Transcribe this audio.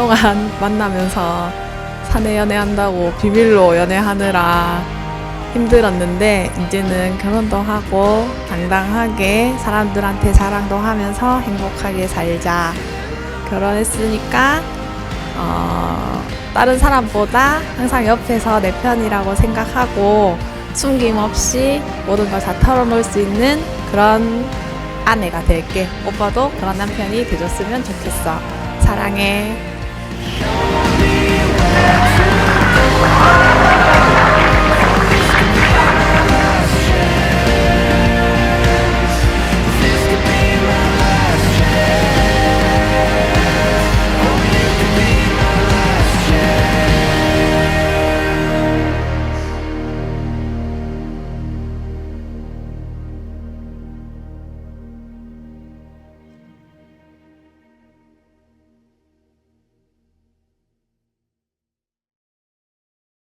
동안 만나면서 사내 연애한다고 비밀로 연애하느라 힘들었는데 이제는 결혼도 하고 당당하게 사람들한테 자랑도 하면서 행복하게 살자. 결혼했으니까 어, 다른 사람보다 항상 옆에서 내 편이라고 생각하고 숨김없이 모든 걸 다 털어놓을 수 있는 그런 아내가 될게. 오빠도 그런 남편이 돼줬으면 좋겠어. 사랑해.